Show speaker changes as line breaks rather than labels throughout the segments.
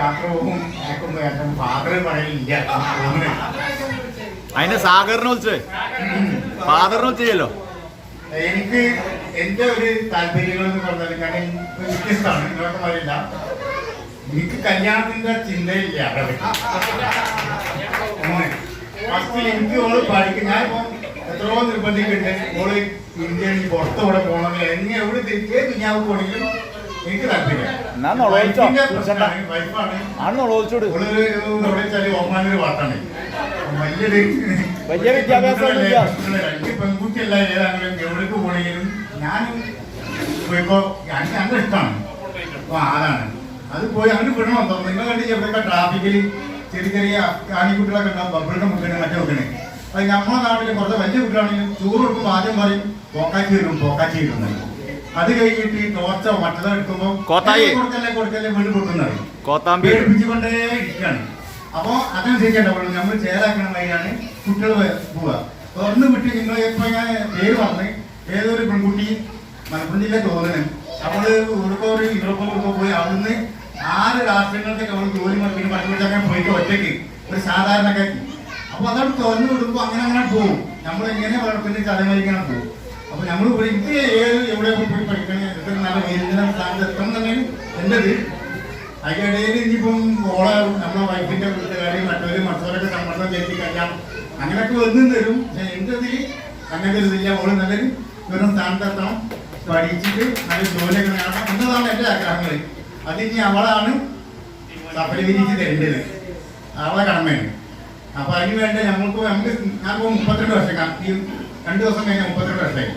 യാത്ര പോകും. ഫാദർ പറയില്ല
അതിന്റെ സാഗറിനെ വിളിച്ചേ. ഫാദറിനെ വിളിച്ചല്ലോ
എനിക്ക് എന്റെ ഒരു താല്പര്യങ്ങൾ എന്ന് പറഞ്ഞാൽ ഞാൻ വ്യത്യസ്തമാണ്. ഇങ്ങോട്ട് പറയില്ല. എനിക്ക് കല്യാണത്തിന്റെ ചിന്തയില്ല. ഫസ്റ്റ് എനിക്ക് ഓൾ പഠിക്കും. ഞാനിപ്പോ എത്രയോ നിർബന്ധിക്കുന്നുണ്ട്. ഓൾ ഇന്ത്യയിൽ പുറത്തു കൂടെ പോകണമെങ്കിൽ എങ്ങനെ എവിടെ തിരിച്ചേ കുഞ്ഞാവ് പോകണമെങ്കിലും
എന്നാ ആണ് വലിയ വിദ്യാഭ്യാസമൊന്നുമില്ല.
എനിക്ക് പെൺകുട്ടിയല്ല ഏതാണെങ്കിലും എവിടേക്ക് പോണെങ്കിലും ഞാനും പോയിപ്പോ എനിക്ക് നല്ല ഇഷ്ടമാണ് അപ്പൊ അതാണ് അത് പോയി അങ്ങനെ വിടണം. തോന്നുന്നു നിങ്ങൾ കണ്ടിട്ട് എവിടെയൊക്കെ ട്രാഫിക്കിൽ ചെറിയ ചെറിയ ആണിക്കുട്ടികളൊക്കെ ഉണ്ടാവും. ബബിളുടെ മുക്കിന് മറ്റേ വെക്കണേ. അത് നമ്മുടെ നാട്ടിൽ കുറച്ച് വലിയ കുട്ടികളാണെങ്കിലും ചോറ് കൊടുക്കുമ്പോൾ ആദ്യം പറയും പോക്കാച്ചി വരും പോക്കാച്ചി വരും. അത് കഴിഞ്ഞിട്ട് ഈ തോർച്ച മറ്റതോ എടുക്കുമ്പോൾ
കോത്തായി.
കൊടുക്കല്ലേ കൊടുക്കല്ലേ വീട്
കോത്താമ്പി.
പേടിപ്പിച്ചുകൊണ്ടേ ഇരിക്കുകയാണ് നമ്മൾ ചേരാക്കണ വഴിയാണ് കുട്ടികൾ പോവുക. ഒന്ന് വിട്ട് നിങ്ങൾ ഇപ്പൊ ഞാൻ പേര് പറഞ്ഞ് ഏതൊരു പെൺകുട്ടി മലപ്പുറം ജില്ല തോന്നണം അവൾ ഇവിടുത്തെ ഒരു പോയി അവിടുന്ന് ആറ് രാഷ്ട്രങ്ങളിലേക്ക് അവൾ ജോലി മറക്കിന് പట్టుപിടിച്ചങ്ങനെ പോയിട്ട് ഒറ്റയ്ക്ക് ഒരു സാധാരണക്കാരി. അപ്പൊ അതവിടെ തുറന്നു വിടുമ്പോ അങ്ങനെ അങ്ങനെ പോകും നമ്മൾ എങ്ങനെ വളർത്തുന്ന ചതമരിക്കണം പോകും അപ്പൊ നമ്മൾ എനിക്ക് ഏത് എവിടെയൊക്കെ പോയി പഠിക്കണേ? എത്ര നല്ല വേദന സ്ഥാനത്ത് എത്തണം തന്നെയാണ് എന്റെ ഇത് അതിനിടയിൽ ഇനിയിപ്പം ഓളെ നമ്മളെ വൈഫിന്റെ വീട്ടുകാരി മറ്റവര് മറ്റവരൊക്കെ സമ്മർദ്ദം ചെലുത്തി കഴിഞ്ഞാൽ അങ്ങനെയൊക്കെ ഒന്നും തരും. പക്ഷെ എന്റെ ഇതിൽ ഒരു ഇതില്ല. ഓൾ നല്ലൊരു വെറും സ്ഥാനത്തെത്തണം പഠിച്ചിട്ട് നല്ല ജോലിയൊക്കെ നേടണം എന്നതാണ് എന്റെ ആഗ്രഹങ്ങൾ അത് ഇനി അവളാണ് സഫല വിരിച്ച് തരേണ്ടത് അവളെ കടമയാണ്. അപ്പൊ അതിന് വേണ്ട ഞങ്ങൾക്ക് നമുക്ക് ഞാനിപ്പോ മുപ്പത്തിരണ്ട് വർഷം ഈ രണ്ടു ദിവസം കഴിഞ്ഞാൽ മുപ്പത്തിരണ്ട് വർഷമായി.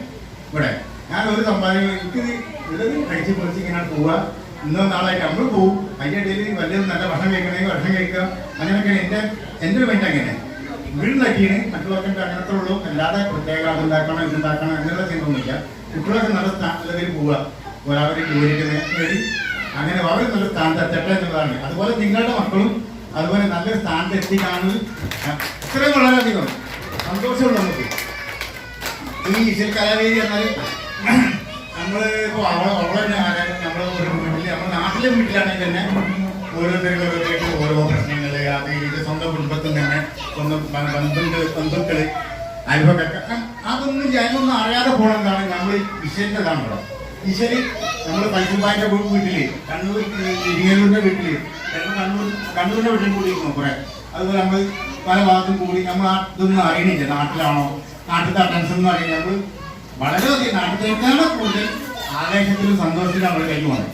ഇവിടെ. ഞാൻ ഒരു സമ്പാദ്യം എനിക്ക് ഉള്ളത് കഴിച്ച് പൊളിച്ച് ഇങ്ങനെ പോവുക. ഇന്നോ നാളായിട്ട് നമ്മൾ പോവും. അതിന്റെ ഇടയിൽ വലിയ നല്ല ഭക്ഷണം കഴിക്കണമെങ്കിൽ ഭക്ഷണം കഴിക്കുക. അങ്ങനെയൊക്കെ എന്റെ ഒരു മൈൻഡ് അങ്ങനെ. വീടുണ്ടാക്കിയാണ് മറ്റുള്ളവർക്ക് അങ്ങനത്തെ ഉള്ളൂ. അല്ലാതെ പ്രത്യേക അതുണ്ടാക്കണം ഇതുണ്ടാക്കണം അങ്ങനെയുള്ള ചിന്തയൊന്നുമില്ല. കുട്ടികളൊക്കെ നല്ല സ്ഥാനത്തിൽ പോവുക. ഒരാളെ ജോലിക്ക് വേണ്ടി അങ്ങനെ വളരെ നല്ല സ്ഥാനത്ത് എത്തട്ടെ എന്നുള്ളതാണ്. അതുപോലെ നിങ്ങളുടെ മക്കളും അതുപോലെ നല്ലൊരു സ്ഥാനത്ത് എത്തിക്കാണ് ഇത്രയും വളരെയധികം സന്തോഷമുള്ള നമുക്ക് ഈ ഈശ്വര കലാവേദി എന്നാൽ നമ്മൾ ഇപ്പൊ അവളെ അവളെ തന്നെ ആരാണ്? ഒരു വീട്ടിൽ നമ്മുടെ നാട്ടിലെ വീട്ടിലാണെങ്കിൽ തന്നെ. ഓരോരുത്തർക്ക് ഓരോ പ്രശ്നങ്ങൾ അത് ഇത് സ്വന്തം കുടുംബത്തിൽ തന്നെ സ്വന്തം ബ- ബന്ധുക്കൾ ബന്ധുക്കൾ അയൽവക്കൊക്കെ അതൊന്നും ഞാനൊന്നും അറിയാതെ പോണെന്താണ് നമ്മൾ ഈശ്വരന്റെതാണല്ലോ. ഈശ്വരി നമ്മൾ പൈസമ്പാന്റെ വീട്ടിൽ കണ്ണൂർ ഇരിങ്ങലൂരിന്റെ വീട്ടിൽ ചിലപ്പോൾ കണ്ണൂർ കണ്ണൂരിന്റെ വീട്ടിൽ കൂടി കുറെ. അതുപോലെ നമ്മൾ പല ഭാഗത്തും കൂടി നമ്മൾ ഇതൊന്നും അറിയണില്ല. നാട്ടിലാണോ? നാട്ടിലത്തെ ടെൻഷൻ എന്ന് അറിയില്ല നമ്മൾ വളരെയധികം നാട്ടിലേക്കാണ് കൂടുതൽ ആവേശത്തിലും സന്തോഷത്തിലും നമ്മൾ കഴിഞ്ഞു പോകുന്നത്.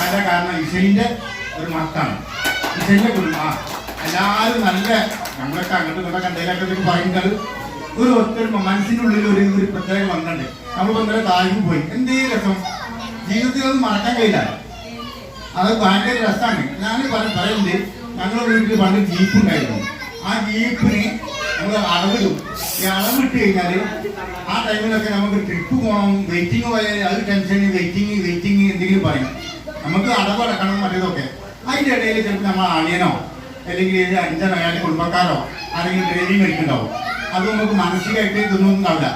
അതിന്റെ കാരണം ഇഷയിന്റെ ഒരു മത്താണ് ഇഷയിന്റെ കുടുംബം എല്ലാവരും നല്ല നമ്മളൊക്കെ അങ്ങോട്ട് ഇങ്ങോട്ടും കണ്ടതിലൊക്കെ പറയുന്നത് ഒരു ഒത്തൊരുമ മനസ്സിന്റെ ഉള്ളിൽ ഒരു ഒരു പ്രത്യേകം വന്നിട്ടുണ്ട് നമ്മൾ ഇന്നലെ താഴ്ന്നു പോയി. എന്തേ രസം? ജീവിതത്തിൽ ഒന്നും മറക്കാൻ കഴിയില്ല. അത് ഭയങ്കര രസമാണ്. ഞാൻ പറയുന്നത് ഞങ്ങളുടെ വീട്ടിൽ പണ്ട് ജീപ്പ് ഉണ്ടായിരുന്നു. ആ ജീപ്പിന് നമ്മൾ അളവിടും. ഈ അളവിട്ട് കഴിഞ്ഞാൽ ആ ടൈമിലൊക്കെ നമുക്ക് ട്രിപ്പ് പോകണം വെയിറ്റിംഗ് പോയാൽ അത് ടെൻഷൻ വെയിറ്റിംഗ് വെയിറ്റിംഗ് എന്തെങ്കിലും പറയും. നമുക്ക് അടവടക്കണം മറ്റേതൊക്കെ. അതിന്റെ ഇടയിൽ ചിലപ്പോൾ നമ്മൾ അണിയനോ അല്ലെങ്കിൽ അഞ്ചനോ അല്ലെങ്കിൽ കുടുംബക്കാരോ ആരെങ്കിലും ഡ്രൈവിംഗ് കഴിക്കുന്നുണ്ടാവും. അത് നമുക്ക് മാനസികമായിട്ട് ഇതൊന്നും ഉണ്ടാവില്ല.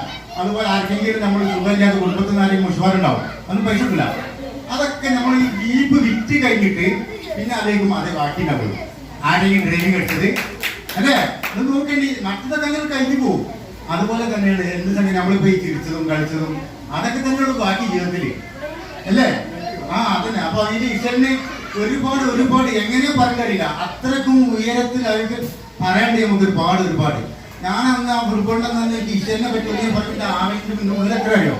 അതുപോലെ ആർക്കെങ്കിലും നമ്മൾ സുഖമില്ലാത്ത കുടുംബത്തിൽ നിന്ന് ആരെങ്കിലും മുഷുവാറുണ്ടാവും ഒന്നും പൈസ ഇല്ല അതൊക്കെ നമ്മൾ ഈ ജീപ്പ് വിറ്റ് കഴിഞ്ഞിട്ട് പിന്നെ അതേക്കും അതേ ബാക്കി ഉണ്ടാവുള്ളൂ ആരെങ്കിലും ഡ്രൈവിംഗ് എടുത്തത് അല്ലേ? അത് നോക്കേണ്ടി. മറ്റതൊക്കെ അങ്ങനെ കഴിഞ്ഞു പോകും. അതുപോലെ തന്നെയാണ് എന്ത് സമയം നമ്മളിപ്പോ പോയി ചിരിച്ചതും കളിച്ചതും അതൊക്കെ തന്നെയുള്ളൂ ബാക്കി ജീവിതത്തിൽ. അല്ലേ? ആ അതന്നെ. അപ്പൊ അതിന്റെ ഇഷ്ടനെ ഒരുപാട് ഒരുപാട് എങ്ങനെയോ പറയാൻ കഴിയില്ല അത്രക്കും ഉയരത്തിൽ അവർക്ക് പറയേണ്ടി നമുക്ക് ഒരുപാട് ഒരുപാട്. ഞാൻ അന്ന് ആ ഫുട്ബോളിന്റെ അന്ന് ഈശ്വരനെ പറ്റി ഒന്നും പറഞ്ഞിട്ട് ആവശ്യത്തിന് മുന്നോട്ട് എത്ര കഴിയോ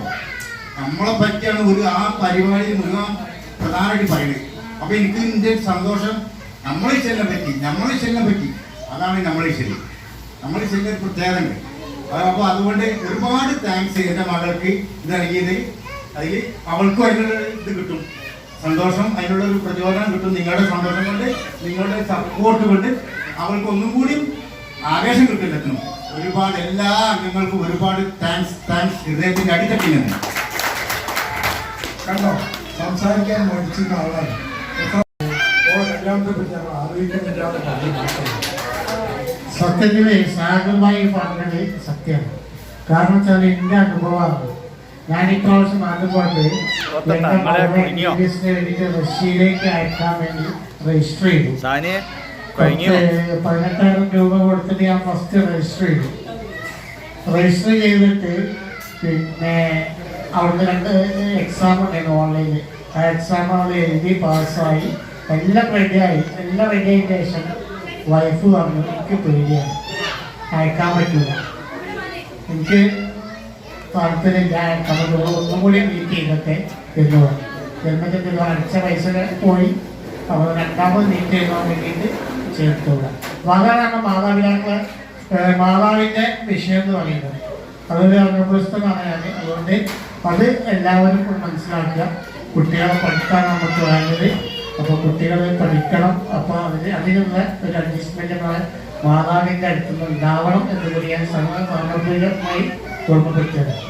നമ്മളെ പറ്റിയാണ് ഒരു ആ പരിപാടി മുഴുവൻ പ്രധാനമായിട്ട് പറയുന്നത്. അപ്പൊ എനിക്ക് ഇതിന്റെ സന്തോഷം. നമ്മളെ ഈശ്വരനെ പറ്റി നമ്മളെ ഈശ്വരനെ പറ്റി. അതാണ് നമ്മളെ ശരി. നമ്മളെ ശരി പ്രത്യേകത ഉണ്ട് അപ്പൊ അതുകൊണ്ട് ഒരുപാട് താങ്ക്സ് എന്റെ മകൾക്ക് ഇത് നൽകിയത്. അതിൽ അവൾക്കും അതിനുള്ള ഇത് കിട്ടും. സന്തോഷം അതിനുള്ള ഒരു പ്രചോദനം കിട്ടും. നിങ്ങളുടെ സന്തോഷം കൊണ്ട് നിങ്ങളുടെ സപ്പോർട്ട് കൊണ്ട് അവൾക്ക് ഒന്നും കൂടി ആവേശം കിട്ടില്ലെത്തുന്നു ഒരുപാട് എല്ലാ അംഗങ്ങൾക്കും ഒരുപാട് താങ്ക്സ് താങ്ക്സ് ഹൃദയത്തിന്റെ അടിത്തട്ടിൽ നിന്ന്
കണ്ടോ? സംസാരിക്കാൻ മടിച്ചിരുന്ന ആളാണ്. പറ്റി ഞങ്ങൾ
സത്യത്തിൽ സാഗർമായി പറഞ്ഞത് സത്യമാണ്. കാരണം വെച്ചാൽ എന്റെ അനുഭവമാണ്.
ഞാൻ ഇപ്രാവശ്യം എന്റെ
കുടുങ്ങിയോ?
ഇംഗ്ലീഷിന് വേണ്ടിയിട്ട് റഷ്യയിലേക്ക് അയക്കാൻ വേണ്ടി രജിസ്റ്റർ ചെയ്തു. പതിനെട്ടായിരം രൂപ കൊടുത്തിട്ട് ഞാൻ ഫസ്റ്റ് രജിസ്റ്റർ ചെയ്തു. രജിസ്റ്റർ ചെയ്തിട്ട് പിന്നെ അവിടുന്ന് രണ്ട് എക്സാം ഉണ്ടായിരുന്നു ഓൺലൈനിൽ ആ എക്സാം അവിടെ എഴുതി പാസ്സായി എല്ലാം റെഡിയായി എല്ലാം റെഡി ആയതിനു ശേഷം വൈഫ് പറഞ്ഞു എനിക്ക് പേടിയാണ് അയക്കാൻ പറ്റില്ല എനിക്ക് താല്പര്യമില്ല അയക്കാൻ ഒന്നും കൂടി മീറ്റ് ചെയ്തിട്ട് എന്ന് പറഞ്ഞു. ജന്മത്തിന്റെ ഇത് അടിച്ച പൈസ പോയി. അവർ രണ്ടാമത് മീറ്റ് ചെയ്യാൻ വേണ്ടിയിട്ട് ചേർത്തുള്ള അതാണ് മാതാപിതാക്കളെ ഏഹ് മാതാവിന്റെ വിഷയം എന്ന് പറയുന്നത്. അതൊരു അനുഭവസ്ഥമാണ് ഞാൻ അതുകൊണ്ട് അത് എല്ലാവരും മനസ്സിലാക്കുക. കുട്ടികളെ പഠിക്കാൻ നമുക്ക് വേണ്ടത് അപ്പോൾ കുട്ടികൾ പഠിക്കണം. അപ്പോൾ അതിന് അതിനുള്ള ഒരു അഡ്ജസ്റ്റ്മെന്റ് നമ്മളെ മാതാവിന്റെ അടുത്തുനിന്ന് ഉണ്ടാവണം എന്ന് കൂടി ഞാൻ സാമൂഹികമായി ഓർമ്മപ്പെടുത്തിയത്